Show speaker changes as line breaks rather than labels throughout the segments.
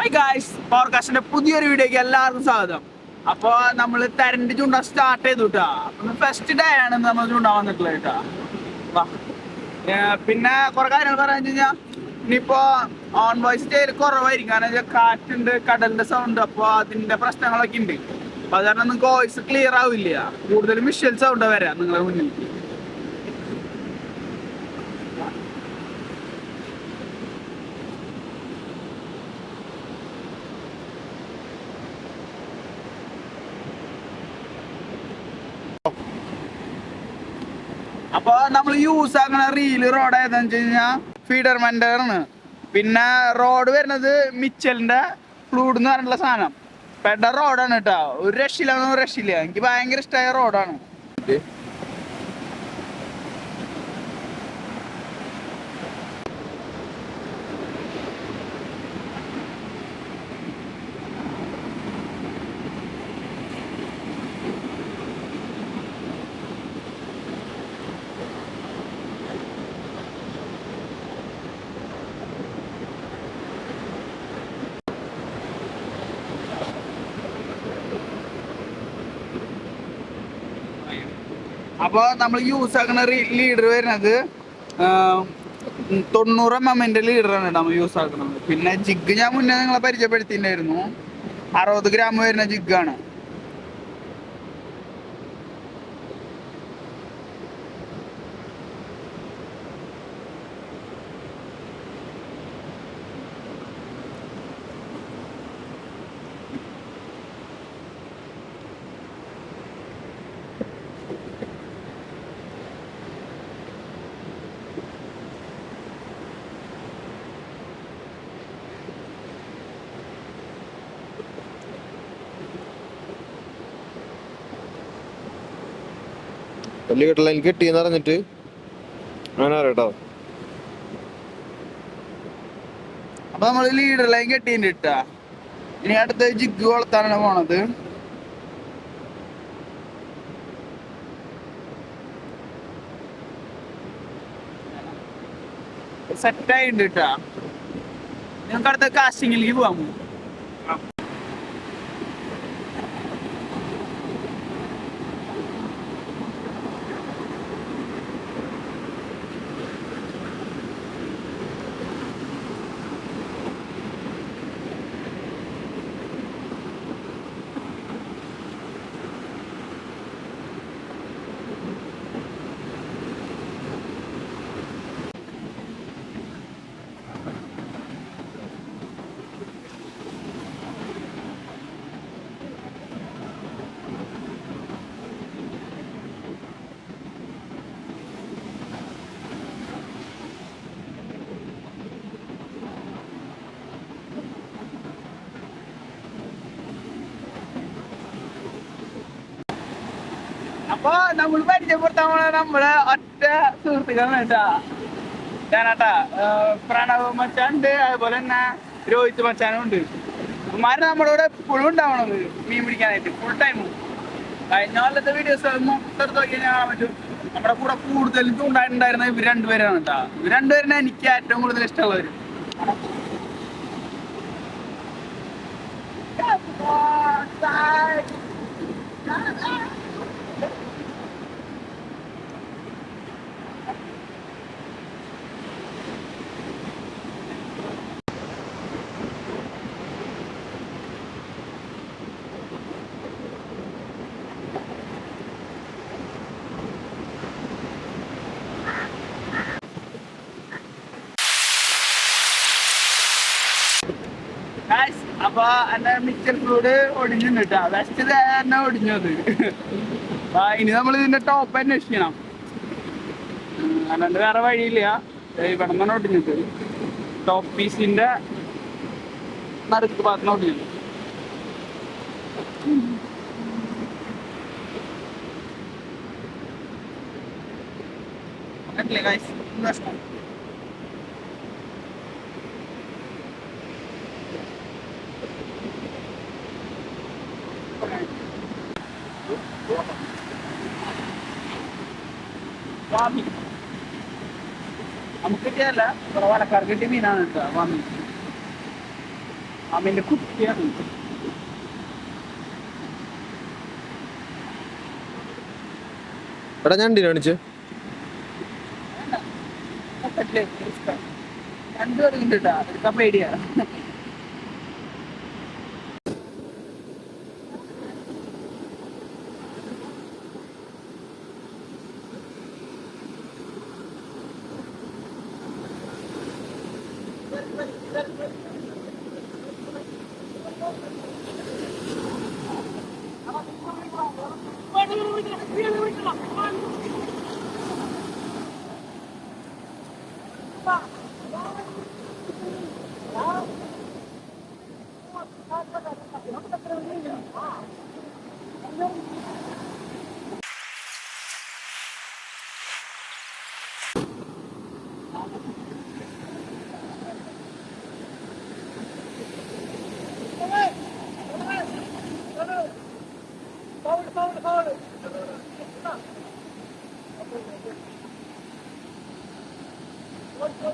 Hi guys പവർകാസ്റ്റിന്റെ പുതിയൊരു വീഡിയോക്ക് എല്ലാവർക്കും സ്വാഗതം. അപ്പൊ നമ്മൾ തരണ്ട് ചൂണ്ട സ്റ്റാർട്ട് ചെയ്തു കേട്ടാ ഫസ്റ്റ് ഡേ ആണ് നമ്മൾ ചൂണ്ട വന്നിട്ടുള്ളത് കേട്ടാ. പിന്നെ കുറെ കാര്യങ്ങൾ പറഞ്ഞു കഴിഞ്ഞാൽ ഇനിയിപ്പോ ഓൺ വോയിസ് ചെയ്യൽ കുറവായിരിക്കും. കാരണം വെച്ചാൽ കാറ്റുണ്ട് കടലിന്റെ സൗണ്ട് അപ്പൊ അതിന്റെ പ്രശ്നങ്ങളൊക്കെ ഉണ്ട് അപ്പൊ അത് കാരണം നിങ്ങൾക്ക് വോയിസ് ക്ലിയർ ആവില്ല. കൂടുതലും മിഷൽ സൗണ്ട് വരാം നിങ്ങളുടെ മുന്നിൽ നമ്മൾ യൂസ് ആക്കുന്ന റീൽ റോഡ് ഏതാന്ന് വെച്ച് കഴിഞ്ഞാൽ ഫീഡർ ആണ് പിന്നെ റോഡ് വരുന്നത് മിച്ചലിന്റെ ഫ്ലൂഡ് എന്ന് പറഞ്ഞിട്ടുള്ള സാധനം. പെട്ട റോഡാണ് കേട്ടോ ഒരു രക്ഷയില്ല ഒരു രക്ഷയില്ല. എനിക്ക് ഭയങ്കര ഇഷ്ടമായ റോഡാണ് അപ്പോൾ നമ്മൾ യൂസ് ആക്കുന്ന ലീഡർ വരുന്നത് തൊണ്ണൂറ് എം എമ്മിന്റെ ലീഡറാണ് നമ്മൾ യൂസ് ആക്കുന്നത്. പിന്നെ ജിഗ് ഞാൻ മുന്നേ നിങ്ങളെ പരിചയപ്പെടുത്തിയിട്ടുണ്ടായിരുന്നു. അറുപത് ഗ്രാം വരുന്ന ജിഗാണ്
വലിയ കിട്ടില്ല എനിക്ക് കിട്ടിയെന്ന് പറഞ്ഞിട്ട് അങ്ങനെ അറിയട്ടോ
അപ്പൊ നമ്മൾ ലീഡർ ലൈൻ കെട്ടിയിട്ട് ഇട്ടാ ഇനി അടുത്ത ജിഗ് വളർത്താനാണ് പോണത്. സെറ്റ് ആയിട്ടുണ്ട് കേട്ടാ നിങ്ങൾക്ക് അടുത്ത കാസ്റ്റിംഗിലേക്ക് പോകാമോ അപ്പൊ നമ്മൾ പരിചയപ്പെടുത്താൻ പോണ നമ്മളെ ഒറ്റ സുഹൃത്തുക്കളാണ് ഞാനാട്ടാ പ്രണവ് മച്ചാനുണ്ട് അതുപോലെ തന്നെ രോഹിത് മച്ചാനും ഉണ്ട്. ഇവന്മാര് നമ്മുടെ കൂടെ എപ്പോഴും ഉണ്ടാവണത് മീൻ പിടിക്കാനായിട്ട് ഫുൾ ടൈം കഴിഞ്ഞ കൊല്ലത്തെ വീഡിയോസ് മൊത്തം കാണാൻ പറ്റും. നമ്മുടെ കൂടെ കൂടുതൽ ചൂണ്ടായിട്ടുണ്ടായിരുന്ന ഇവർ രണ്ടുപേരാണ് കേട്ടാ. ഇവർ രണ്ടുപേരാണ് എനിക്ക് ഏറ്റവും കൂടുതൽ ഇഷ്ടമുള്ളവര്. Guys, അപ്പൊ എന്റെ മിക്സർ ഫ്ലൂഡ് ഒടിഞ്ഞു കിട്ടാ. വെസ്റ്റ് തന്നെ ഒടിഞ്ഞത് അപ്പൊ ഇനി നമ്മൾ ഇതിന്റെ ടോപ്പ് അന്വേഷിക്കണം. അല്ലാണ്ട് വേറെ വഴിയില്ല. ഇവിടെ നിന്നാണ് ഒടിഞ്ഞത് ടോപ്പ് പീസിന്റെ നടുക്ക് ഭാഗത്തുനിന്ന് ഒടിഞ്ഞത് കണ്ടില്ലേ ഗൈസ് പ്രശ്നം. നമുക്ക് കിട്ടിയല്ല ഇവിടെ വലക്കാർ കിട്ടിയ മീനാണ് കേട്ടോ വാമി അവന്റെ കുട്ടിയാണ്
എടാ ഞാൻ കാണിച്ച്?
രണ്ടുപേരും ഉണ്ട് കേട്ടോ. എടുക്കാൻ പേടിയാ
爸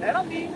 Thank you.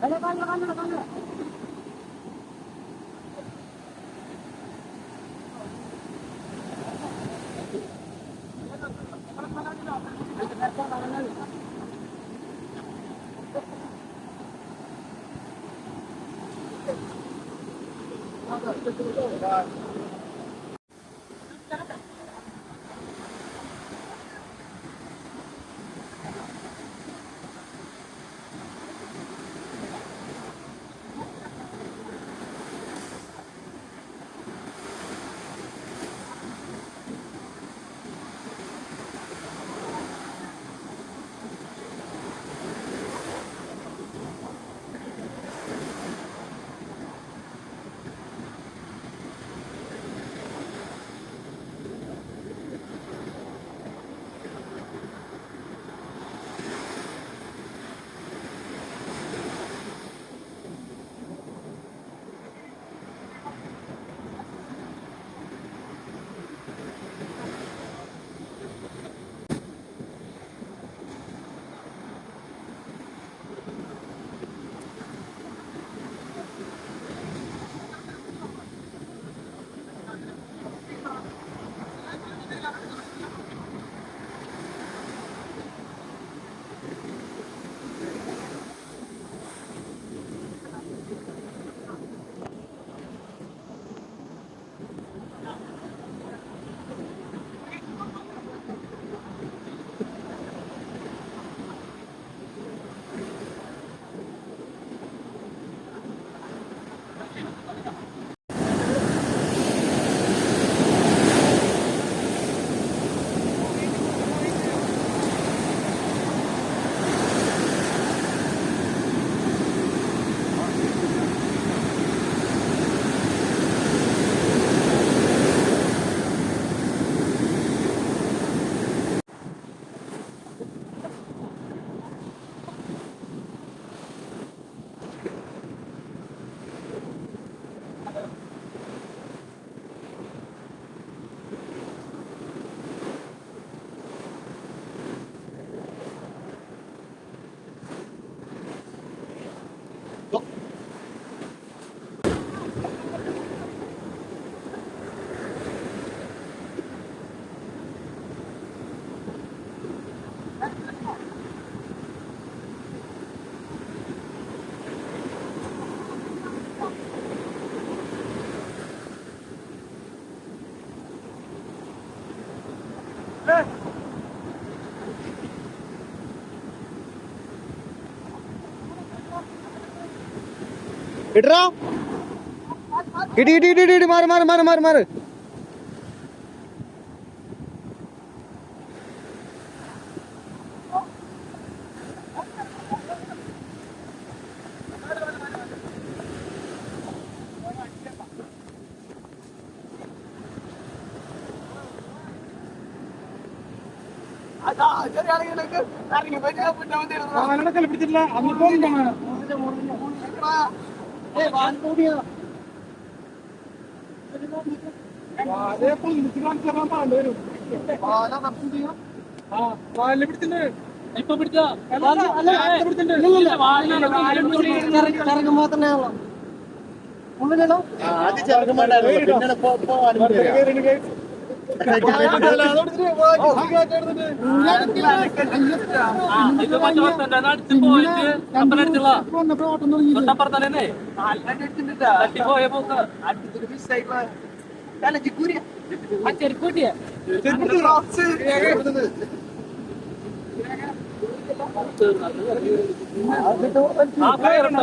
来来，帮你们，帮你们，
விடுறா? இடி இடி இடி இடி மாறு மாறு மாறு மாறு மாறு. எனக்கு பிடிச்சிடல அந்த போன் പോയി ഞാൻ പിന്നെ വന്നിരുന്നു.
ആനടക്കല്ല പിടിച്ചിട്ടില്ല അന്നിപ്പോ വാലിൽ പിടിച്ചിട്ടുണ്ട്.
ഇപ്പൊ പിടിച്ചോ? ഇത് മറ്റേ തന്നെ അടിച്ച് ചെരുക്കൂട്ടിയെ കയറുണ്ടോ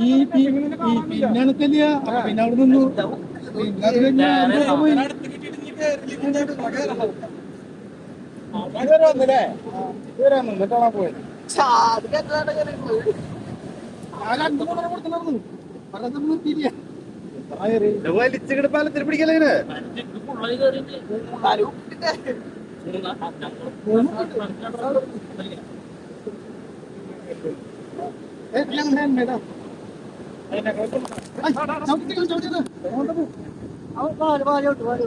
ഈ തല്ലിയ അപ്പൊ പിന്നെ അവിടെ നിന്നു. പിന്നെ. ഇതുവരെ വന്നില്ലേ? ഇതുവരെ വന്നു. എന്നിട്ടാണ് പോയത്.
ചാടി കെട്ടാണ്ട് ഇങ്ങനെ? പോയി.
Eh, diam lên mày đâu. Đây là
cái con. Ai,
cháu cái
con cháu
đi thôi. Không đâu. Áo ba đi ba đi
tụi đi.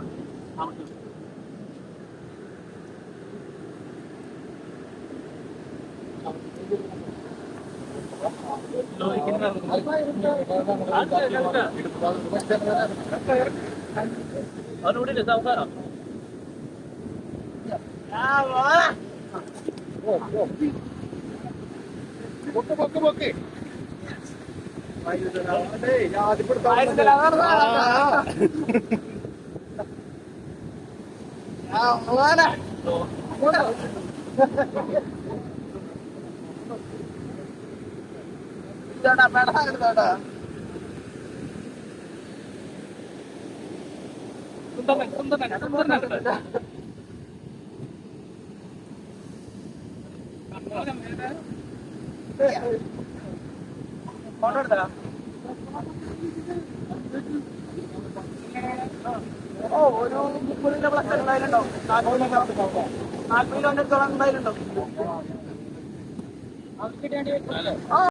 Lôi cái
này. Ở đâu
đi được sao cơ? À, bỏ. ഇതാടാ.
സുന്ദരൻ സുന്ദരൻ സുന്ദരൻ
photo എടുത്തോ? ഓ ഒരു മുപ്പത് kilo plus എന്തായാലും ഉണ്ടാവും നാൽപ്പത് kilo നാൽപ്പത് കിലോന്റെ അടുത്തോളം എന്തായാലും ഉണ്ടാവും ആ